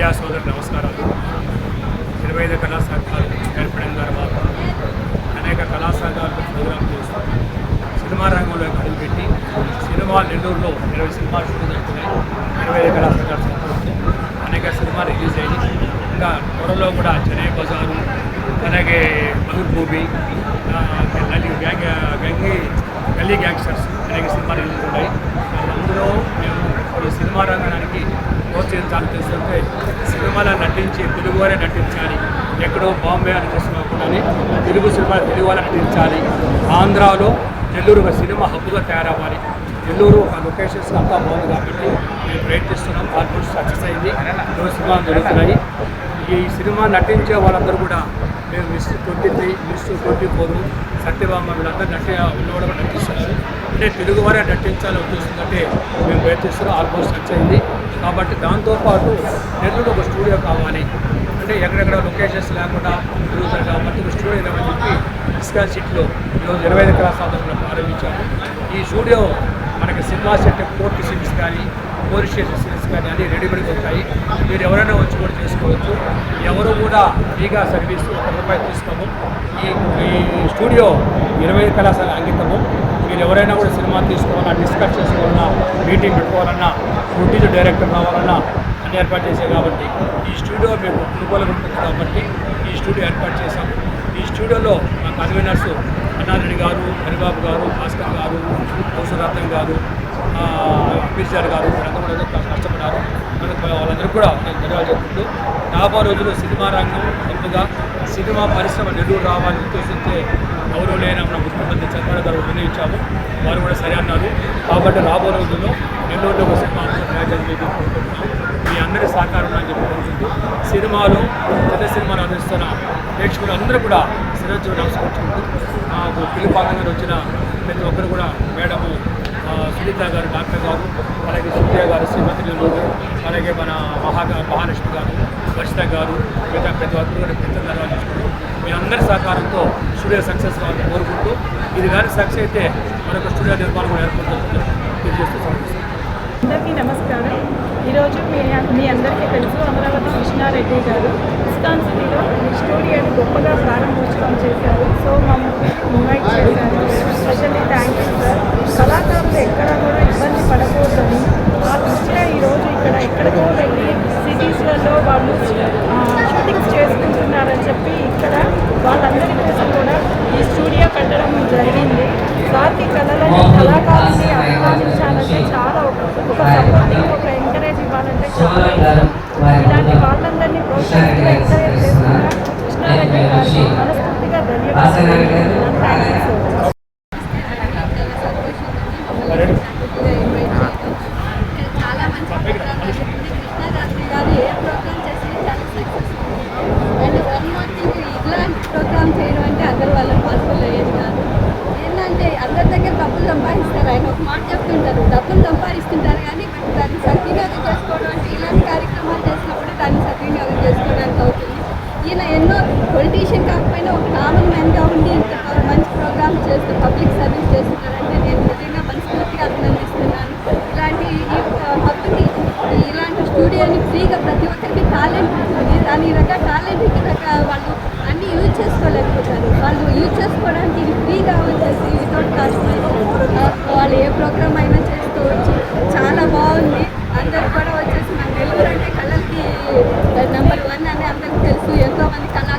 Media సోదరు నమస్కారాలు. ఇరవై ఐదు కళా సంఘాలు ఏర్పడిన తర్వాత అనేక కళా సంఘాలు ప్రోగ్రాం చేస్తూ సినిమా రంగంలో అడుగుపెట్టి సినిమా నెల్లూరులో ఇరవై సినిమాలు షూటింగ్ జరుగుతున్నాయి. ఇరవై ఐదు కళా సంఘాలు అనేక సినిమా రిలీజ్ అయ్యి ఇంకా త్వరలో కూడా చెన్నై బజారు అలాగే మధుర్ భూమి గ్యాంగ్ గంగి గల్లీ గ్యాంగ్స్టర్స్ అనేక సినిమాలు రిలీజ్ ఉన్నాయి. అందులో మేము సినిమా రంగానికి ప్రోత్సహించాలని తెలుసుకుంటే సినిమాలో నటించి తెలుగువారే నటించాలి. ఎక్కడో బాంబే అని చూసుకోకుండా తెలుగు సినిమా తెలుగు నటించాలి. ఆంధ్రాలో నెల్లూరు ఒక సినిమా హబ్గా తయారవ్వాలి. నెల్లూరు ఒక లొకేషన్స్ అంతా బాగుంది కాబట్టి మేము ప్రయత్నిస్తున్నాం. ఆల్మోస్ట్ సక్సెస్ అయింది. రెండు సినిమాలు జరుగుతున్నాయి. ఈ సినిమా నటించే వాళ్ళందరూ కూడా మేము miss twenty three miss twenty four Satyabhama వీళ్ళందరూ నటి ఉన్నవాడు కూడా నటిస్తున్నారు. అంటే తెలుగు వారే నటించాలని ఉద్దేశిందంటే మేము ప్రయత్నిస్తున్నాం. ఆల్మోస్ట్ సక్సెస్ అయింది. కాబట్టి దాంతోపాటు నెల్లూరు ఒక స్టూడియో కావాలి. అంటే ఎక్కడెక్కడ లొకేషన్స్ లేకుండా తిరుగుతారు కాబట్టి ఒక స్టూడియో ఇవ్వమని చెప్పి ఇస్కాన్ సిటీలో ఈరోజు ఇరవై ఐదు క్లాస్ ప్రారంభించాము ఈ studio mass cinema set court scenes కానీ పోలీస్ స్టేషన్ సీన్స్ కానీ అన్నీ రెడీమేడ్గా ఉంటాయి. మీరు ఎవరైనా వచ్చి కూడా చేసుకోవచ్చు. ఎవరు కూడా ఫ్రీగా సర్వీస్ ఒక రూపాయి తీసుకోము. ఈ ఈ స్టూడియో ఇరవై ఐదు కళాశాల అంకితము. మీరు ఎవరైనా కూడా సినిమా తీసుకోవాలన్నా డిస్కస్ చేసుకోవాలన్నా మీటింగ్ పెట్టుకోవాలన్నా ప్రొడ్యూస్ డైరెక్టర్ కావాలన్నా అన్ని ఏర్పాటు చేశారు కాబట్టి ఈ స్టూడియో మేము అనుకూలంగా ఉంటుంది కాబట్టి ఈ స్టూడియో ఏర్పాటు చేశాము ఈ స్టూడియోలో మా కన్వీనర్స్ అన్నారెడ్డి గారు హరిబాబు గారు భాస్కర్ గారు కౌశరత్నం గారు ఆ, గారు వీళ్ళందరూ కూడా కష్టపడ్డారు. మనకు వాళ్ళందరూ కూడా నేను ధన్యవాదాలు చెప్పుకుంటూ రాబో రోజుల్లో సినిమా రంగం ముందుగా సినిమా పరిశ్రమ నెల్లూరు రావాలని ఉద్దేశించే గౌరవలేని మన ముఖ్యమంత్రి చంద్రబాబు గారు నిర్ణయించాము వారు కూడా సరే అన్నారు. కాబట్టి రాబో రోజుల్లో నెల్లూరులో ఒక సినిమా మీ అందరి సహకారం అని చెప్పి కోరుకుంటూ సినిమాలు పెద్ద సినిమాలు అందిస్తున్న ప్రేక్షకులు అందరూ కూడా శిరజ్జు నమస్కరించుకుంటూ మాకు పిలుపాకంగా వచ్చిన ప్రతి ఒక్కరు కూడా మేడము సునీత గారు డాక్టర్ గారు అలాగే సుప్రియ గారు శ్రీమతి నెల్లూరు అలాగే మన మహాగా మహాలక్ష్మి గారు వర్షిత గారు మిగతా ప్రతి ఒక్కరు పెద్ద ధన్యవాదాలు మీ అందరి సహకారంతో స్టూడియో సక్సెస్ కావాలని కోరుకుంటూ ఇది కానీ సక్సెస్ అయితే మనకు స్టూడియో నిర్మాణం కూడా ఏర్పడుతుంది తెలియజేస్తూ అందరికీ నమస్కారం. ఈరోజు మీ మీ అందరికీ తెలుసు అమరావతి కృష్ణారెడ్డి గారు. ఇస్కాన్ సిటీలో స్టూడియోని గొప్పగా ప్రారంభోత్సవం చేశారు. సో మా చేస్తున్న కృష్ణారెడ్డి ధన్యవాదాలు థ్యాంక్ యూ సో మచ్ చాలా మంచి ప్రోగ్రామ్ జరిగింది కృష్ణారాత్రి గారు ఏ ప్రోగ్రామ్ చేసినా చాలా successful and one more thing ఇలాంటి ప్రోగ్రామ్ చేయడం అంటే అందరు వాళ్ళకి పాసిబుల్ అయ్యేది కాదు ఏంటంటే అందరి దగ్గర డబ్బులు సంపాదిస్తారు. ఆయన ఒక మాట చెప్తుంటారు. డబ్బులు సంపాదిస్తుంటారు కానీ బట్ దాన్ని సద్వినియోగం చేసుకోవడం అంటే ఇలాంటి కార్యక్రమాలు చేసినప్పుడు దాన్ని సద్వినియోగం చేసుకోవడానికి అవుతుంది. ఈయన ఎన్నో పొలిటీషియన్ కాకపోయినా ఒక కామన్ మ్యాన్గా ఉండి ఇంత మంచి ప్రోగ్రామ్ చేస్తూ పబ్లిక్ సర్వీస్ చేస్తున్నారంటే నేను నిజంగా మనస్ఫూర్తిగా అభినందిస్తున్నాను. ఇలాంటి ఈ హక్కుని ఇలాంటి స్టూడియోని ఫ్రీగా ప్రతి ఒక్కరికి టాలెంట్ ఉంటుంది. దాని రకాల టాలెంట్కి రకాల వాళ్ళు అన్ని యూజ్ చేసుకోలేకపోతారు వాళ్ళు యూజ్ చేసుకోవడానికి ఇది ఫ్రీగా వచ్చేసి వితౌట్ కాస్ట్ వాళ్ళు ఏ ప్రోగ్రామ్ అయినా చేసుకోవచ్చు చాలా బాగుంది. అందరు కూడా వచ్చేసి మన నెల్లూరు అంటే కళలకి నెంబర్ వన్ అని అందరికి తెలుసు. ఎంతో మంది కళ